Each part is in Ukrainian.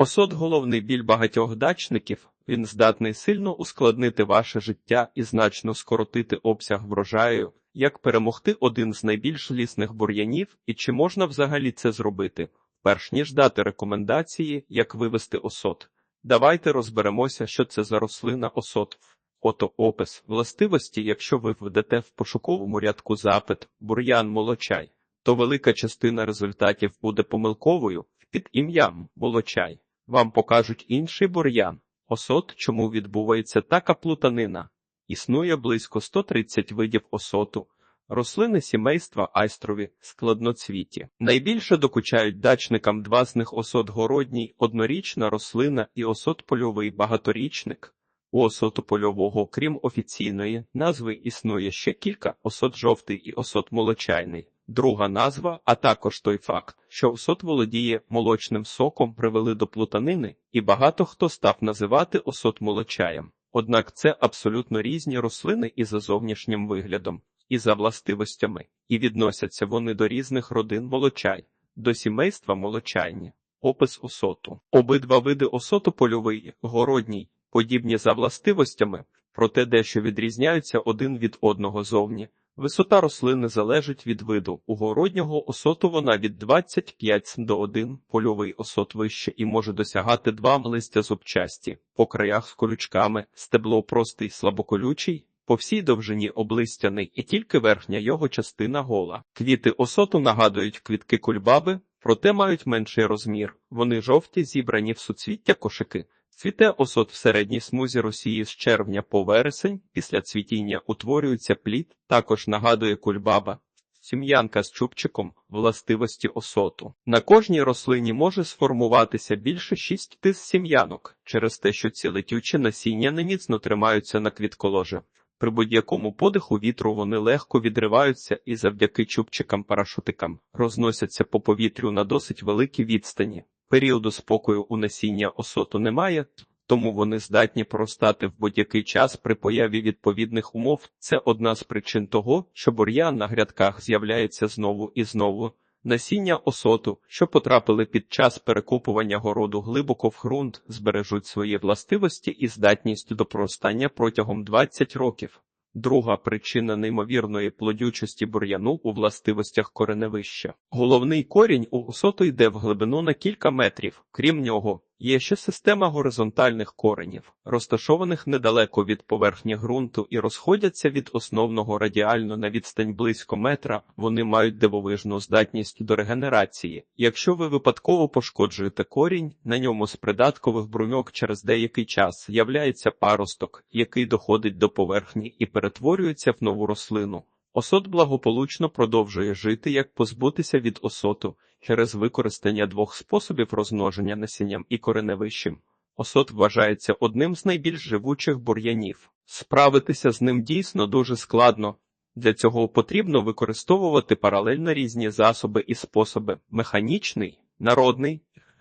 Осот головний біль багатьох дачників. Він здатний сильно ускладнити ваше життя і значно скоротити обсяг врожаю. Як перемогти один з найбільш лісних бур'янів і чи можна взагалі це зробити? Перш ніж дати рекомендації, як вивести осот. Давайте розберемося, що це за рослина осот. Ото опис властивості, якщо ви введете в пошуковому рядку запит бур'ян молочай, то велика частина результатів буде помилковою під ім'ям молочай. Вам покажуть інший бур'ян. Осот, чому відбувається така плутанина? Існує близько 130 видів осоту. Рослини сімейства айстрові складноцвіті. Найбільше докучають дачникам два з них осот городній, однорічна рослина і осот польовий багаторічник. У осоту польового, крім офіційної назви, існує ще кілька осот жовтий і осот молочайний. Друга назва, а також той факт, що осот володіє молочним соком, привели до плутанини, і багато хто став називати осот молочаєм. Однак це абсолютно різні рослини і за зовнішнім виглядом, і за властивостями, і відносяться вони до різних родин молочай, до сімейства молочайні. Опис осоту. Обидва види осоту польовий, городній, подібні за властивостями, проте дещо відрізняються один від одного зовні. Висота рослини залежить від виду. У городнього осоту вона від 25 см до 1, польовий осот вище і може досягати 2 листя зубчасті, по краях з колючками, стебло простий, слабоколючий, по всій довжині облистяний і тільки верхня його частина гола. Квіти осоту нагадують квітки кульбаби, проте мають менший розмір. Вони жовті, зібрані в суцвіття кошики. Цвіте осот в середній смузі Росії з червня по вересень, після цвітіння утворюється плід, також нагадує кульбаба. Сім'янка з чубчиком властивості осоту. На кожній рослині може сформуватися більше шість тис сім'янок, через те, що ці летючі насіння неміцно тримаються на квітколожі. При будь-якому подиху вітру вони легко відриваються і завдяки чубчикам-парашутикам розносяться по повітрю на досить великій відстані. Періоду спокою у насіння осоту немає, тому вони здатні простати в будь-який час при появі відповідних умов. Це одна з причин того, що бур'ян на грядках з'являється знову і знову. Насіння осоту, що потрапили під час перекопування городу глибоко в ґрунт, збережуть свої властивості і здатність до проростання протягом 20 років. Друга причина неймовірної плодючості бур'яну у властивостях кореневища. Головний корінь у усоту йде в глибину на кілька метрів. Крім нього, є ще система горизонтальних коренів, розташованих недалеко від поверхні ґрунту і розходяться від основного радіально на відстань близько метра. Вони мають дивовижну здатність до регенерації. Якщо ви випадково пошкоджуєте корінь, на ньому з придаткових бруньок через деякий час з'являється паросток, який доходить до поверхні і перетворюється в нову рослину. Осот благополучно продовжує жити, як позбутися від осоту через використання двох способів розмноження насінням і кореневищем. Осот вважається одним з найбільш живучих бур'янів. Справитися з ним дійсно дуже складно. Для цього потрібно використовувати паралельно різні засоби і способи: механічний, народний,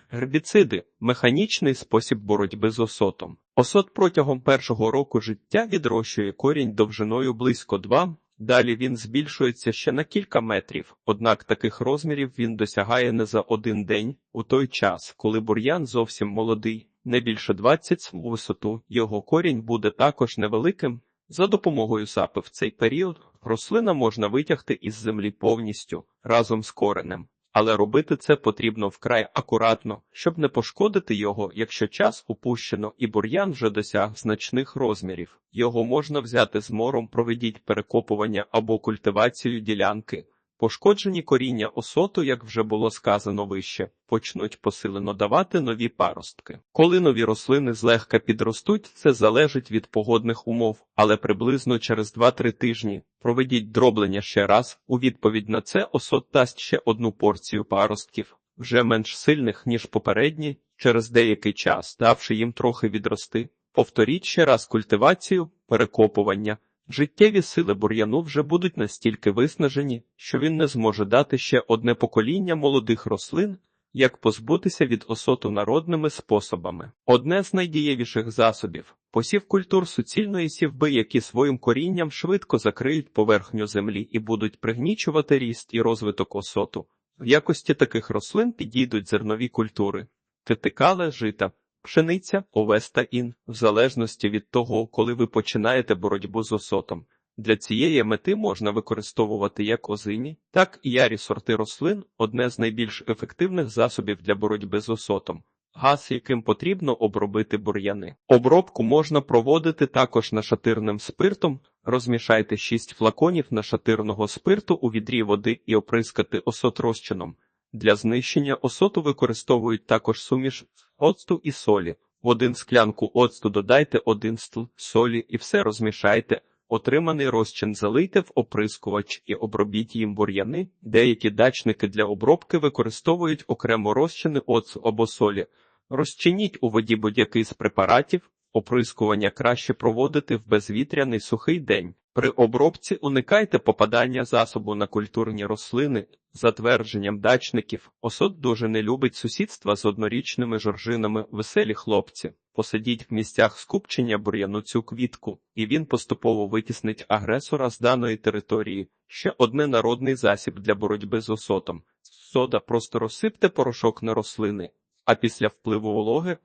гербіциди, механічний спосіб боротьби з осотом. Осот протягом першого року життя відрощує корінь довжиною близько 2 Далі він збільшується ще на кілька метрів, однак таких розмірів він досягає не за один день, у той час, коли бур'ян зовсім молодий, не більше 20 см у висоту, його корінь буде також невеликим. За допомогою сапи в цей період рослина можна витягти із землі повністю разом з коренем але робити це потрібно вкрай акуратно, щоб не пошкодити його, якщо час упущено і бур'ян вже досяг значних розмірів. Його можна взяти з мором, проведіть перекопування або культивацію ділянки. Пошкоджені коріння осоту, як вже було сказано вище, почнуть посилено давати нові паростки. Коли нові рослини злегка підростуть, це залежить від погодних умов, але приблизно через 2-3 тижні проведіть дроблення ще раз. У відповідь на це осот дасть ще одну порцію паростків, вже менш сильних, ніж попередні, через деякий час, давши їм трохи відрости. Повторіть ще раз культивацію, перекопування. Життєві сили бур'яну вже будуть настільки виснажені, що він не зможе дати ще одне покоління молодих рослин, як позбутися від осоту народними способами. Одне з найдієвіших засобів посів культур суцільної сівби, які своїм корінням швидко закриють поверхню землі і будуть пригнічувати ріст і розвиток осоту. В якості таких рослин підійдуть зернові культури. тетикале, жита, пшениця, овес та ін, в залежності від того, коли ви починаєте боротьбу з осотом. Для цієї мети можна використовувати як озині, так і ярі сорти рослин одне з найбільш ефективних засобів для боротьби з осотом. Газ, яким потрібно обробити бур'яни. Обробку можна проводити також нашатирним спиртом. Розмішайте 6 флаконів нашатирного спирту у відрі води і оприскати осот розчином. Для знищення осоту використовують також суміш оцту і солі. В один склянку оцту додайте один стл солі і все розмішайте. Отриманий розчин залийте в оприскувач і обробіть їм бур'яни. Деякі дачники для обробки використовують окремо розчини оцту або солі. Розчиніть у воді будь-який з препаратів. Оприскування краще проводити в безвітряний сухий день. При обробці уникайте попадання засобу на культурні рослини. За твердженням дачників, осот дуже не любить сусідства з однорічними жоржинами веселі хлопці. Посадіть в місцях скупчення бур'яну цю квітку, і він поступово витіснить агресора з даної території. Ще одне народний засіб для боротьби з осотом. Сода просто розсипте порошок на рослини, а після впливу вологи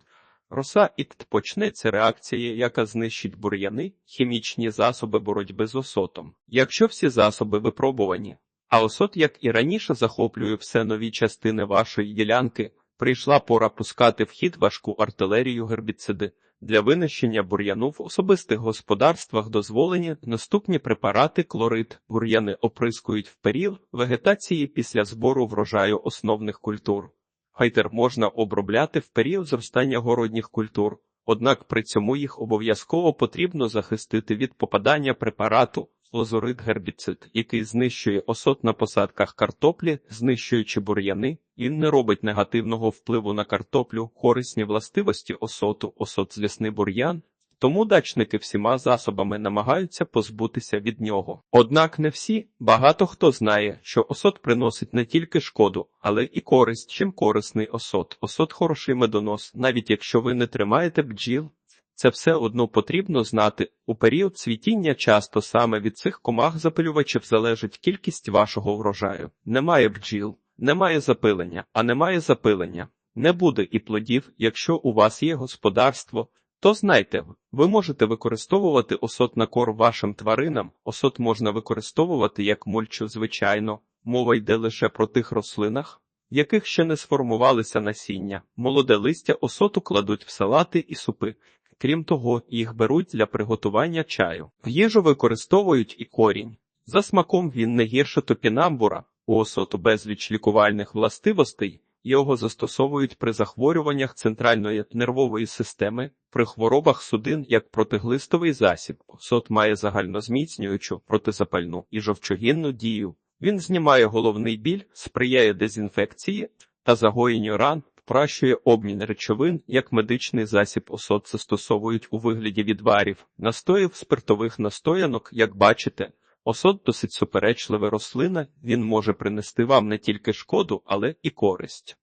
Роса і т почнеться реакція, яка знищить бур'яни, хімічні засоби боротьби з осотом. Якщо всі засоби випробувані, а осот, як і раніше, захоплює все нові частини вашої ділянки, прийшла пора пускати в хід важку артилерію гербіциди. Для винищення бур'яну в особистих господарствах дозволені наступні препарати клорид. Бур'яни оприскують в період вегетації після збору врожаю основних культур. Гайтер можна обробляти в період зростання городніх культур, однак при цьому їх обов'язково потрібно захистити від попадання препарату лозорит гербіцид, який знищує осот на посадках картоплі, знищуючи бур'яни, і не робить негативного впливу на картоплю, корисні властивості осоту, осот злісний бур'ян. Тому дачники всіма засобами намагаються позбутися від нього. Однак не всі, багато хто знає, що осот приносить не тільки шкоду, але і користь. Чим корисний осот. Осот хороший медонос, навіть якщо ви не тримаєте бджіл. Це все одно потрібно знати. У період цвітіння часто саме від цих комах запилювачів залежить кількість вашого врожаю. Немає бджіл, немає запилення, а немає запилення. Не буде і плодів, якщо у вас є господарство. То знайте, ви можете використовувати осот на кор вашим тваринам, осот можна використовувати як мульчу, звичайно, мова йде лише про тих рослинах, яких ще не сформувалися насіння. Молоде листя осоту кладуть в салати і супи. Крім того, їх беруть для приготування чаю. В їжу використовують і корінь. За смаком він не гірше топінамбура, у осоту безліч лікувальних властивостей. Його застосовують при захворюваннях центральної нервової системи, при хворобах судин як протиглистовий засіб. Сот має загальнозміцнюючу, протизапальну і жовчогінну дію. Він знімає головний біль, сприяє дезінфекції та загоєнню ран, покращує обмін речовин, як медичний засіб осот застосовують у вигляді відварів, настоїв спиртових настоянок, як бачите. Осот досить суперечлива рослина, він може принести вам не тільки шкоду, але і користь.